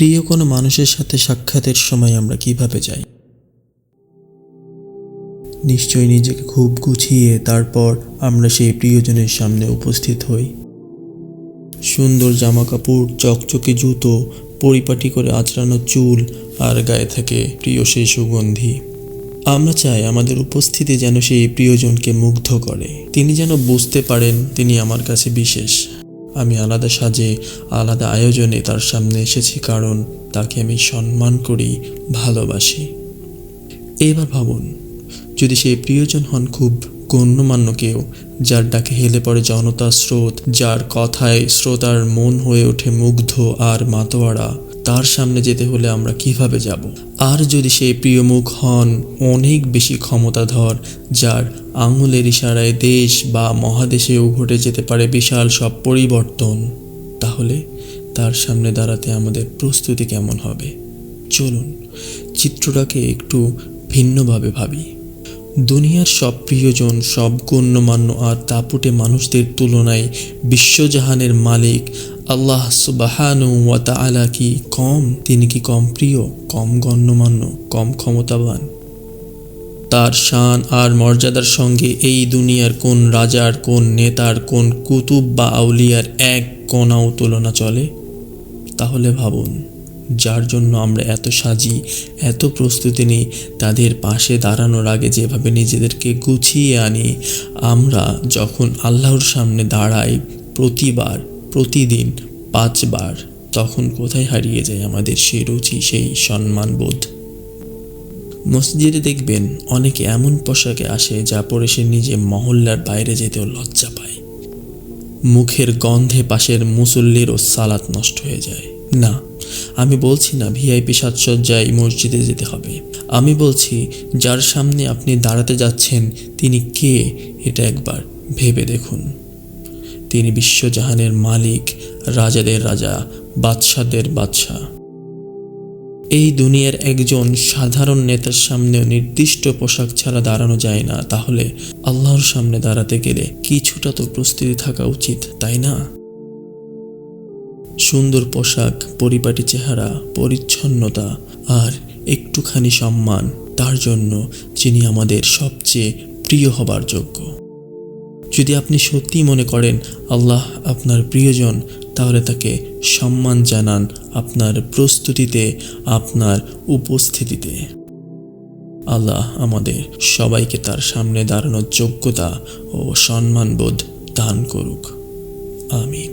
প্রিয় কোনো মানুষের সাথে সাক্ষাতের সময় আমরা কীভাবে যাই? নিশ্চয়ই নিজেকে খুব গুছিয়ে তারপর আমরা সেই প্রিয়জনের সামনে উপস্থিত হই। সুন্দর জামা কাপড় চকচকে জুতো, পরিপাটি করে আঁচড়ানো চুল আর গায়ে থাকে প্রিয় সেই সুগন্ধি। আমরা চাই আমাদের উপস্থিতি যেন সেই প্রিয়জনকে মুগ্ধ করে। তিনি যেন বুঝতে পারেন তিনি আমার কাছে বিশেষ। আমি আলাদা সাজে, আলাদা আয়োজনে তার সামনে এসেছি কারণ তাকে আমি সম্মান করি, ভালোবাসি। এবার ভাবুন, যদি সেই প্রিয়জন হন খুব গণ্যমান্য কেউ, যার ডাকে হেলে পড়ে জনতা স্রোত, যার কথায় শ্রোতার মন হয়ে ওঠে মুগ্ধ আর মাতোয়ারা তার সামনে যেতে হলে আমরা কীভাবে যাব? আর যদি সেই প্রিয় মুখ হন, অনেক বেশি ক্ষমতাধর, যার আঙুলের ইশারায় দেশ বা মহাদেশেও ঘটে যেতে পারে বিশাল সব পরিবর্তন, তাহলে তার সামনে দাঁড়াতে আমাদের প্রস্তুতি কেমন হবে? চলুন, চিত্রটাকে একটু ভিন্নভাবে ভাবি। দুনিয়ার সব প্রিয়জন, সব গণ্যমান্য আর তাপুটে মানুষদের তুলনায় বিশ্বজাহানের মালিক আল্লাহ সুবাহানু ওয়া তাআলা কি কম? তিনি কি কম প্রিয়, কম গণ্যমান্য, কম ক্ষমতাবান? তার শান আর মর্যাদার সঙ্গে এই দুনিয়ার কোন রাজার, কোন নেতার, কোন কুতুব বা আউলিয়ার এক কণাও তুলনা চলে? তাহলে ভাবুন, যার জন্য আমরা এত সাজি, এত প্রস্তুতি নিই, তাদের পাশে দাঁড়ানোর আগে যেভাবে নিজেদেরকে গুছিয়ে আনি, আমরা যখন আল্লাহর সামনে দাঁড়াই প্রতিবার প্রতিদিন পাঁচবার, তখন কোথায় হারিয়ে যায় আমাদের সেই রুচি, সেই সম্মানবোধ? মসজিদে দেখবেন অনেকে এমন পোশাকে আসে যা পরে সে নিজে মহল্লার বাইরে যেতেও লজ্জা পায়। মুখের গন্ধে পাশের মুসল্লিরও সালাত নষ্ট হয়ে যায়। না, আমি বলছি না ভিআইপি সাজসজ্জায় মসজিদে যেতে হবে। আমি বলছি, যার সামনে আপনি দাঁড়াতে যাচ্ছেন, তিনি কে? এটা একবার ভেবে দেখুন। তিনি বিশ্বজাহানের মালিক, রাজাদের রাজা, বাদশাদের বাদশাহ। এই দুনিয়ার একজন সাধারণ নেতার সামনেও নির্দিষ্ট পোশাক ছাড়া দাঁড়ানো যায় না। তাহলে আল্লাহর সামনে দাঁড়াতে গেলে কিছুটা তো প্রস্তুতি থাকা উচিত, তাই না? সুন্দর পোশাক, পরিপাটি চেহারা, পরিচ্ছন্নতা আর একটুখানি সম্মান, তার জন্য যিনি আমাদের সবচেয়ে প্রিয় হবার যোগ্য। যদি আপনি সত্যি মনে করেন আল্লাহ আপনার প্রিয়জন, তাহলে তাকে সম্মান জানান আপনার প্রস্তুতিতে, আপনার উপস্থিতিতে। আল্লাহ আমাদের সবাইকে তার সামনে দাঁড়ানোর যোগ্যতা ও সম্মানবোধ দান করুক। আমিন।